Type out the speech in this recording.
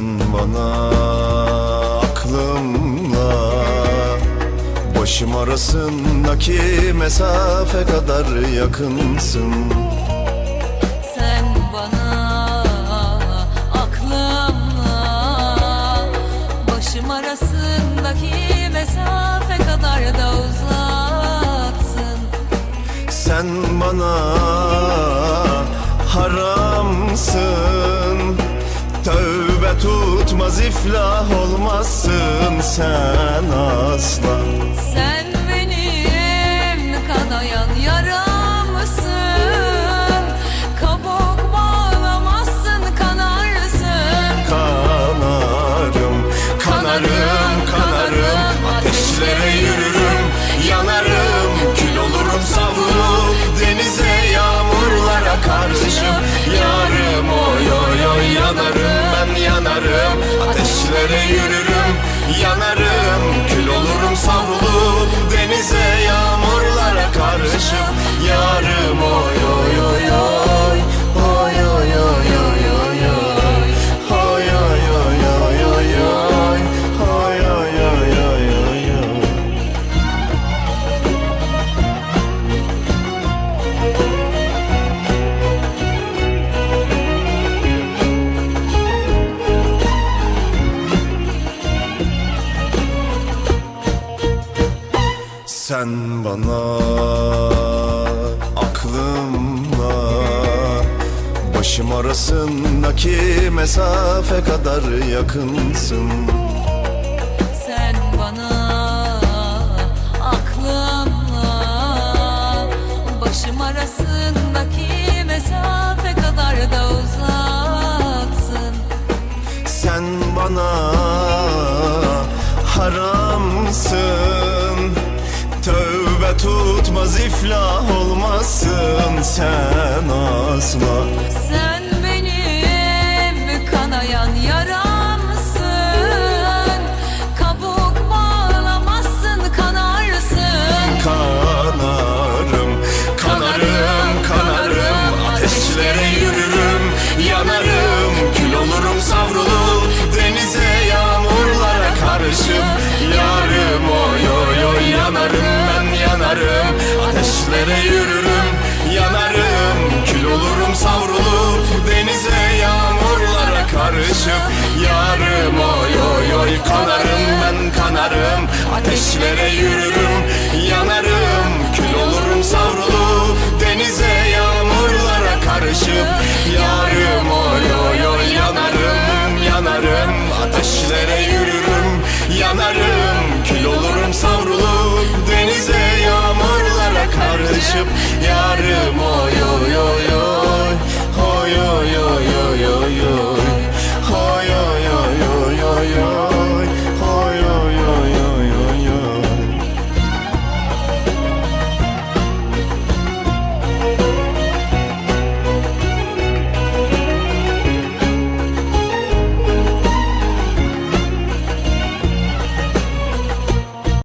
sen bana aklımla Başım arasındaki mesafe kadar yakınsın. Sen bana aklımla Başım arasındaki mesafe kadar da uzaksın Sen bana hara tutmaz iflah olmazsın sen asla. Sen benim kanayan yaramsın. Kabuk bağlamazsın kanarsın. Kanarım, kanarım, kanarım. Ateşlere yürürüm, yanarım. Kül olurum savrulup denize yağmurlara karışım Yarım. Oy oy oy yanarım Ateşlere yürürüm, yanarım Sen bana aklımla Başım arasındaki mesafe kadar yakınsın tutmaz iflah olmazsın sen asla. Sen Ateşlere yürürüm,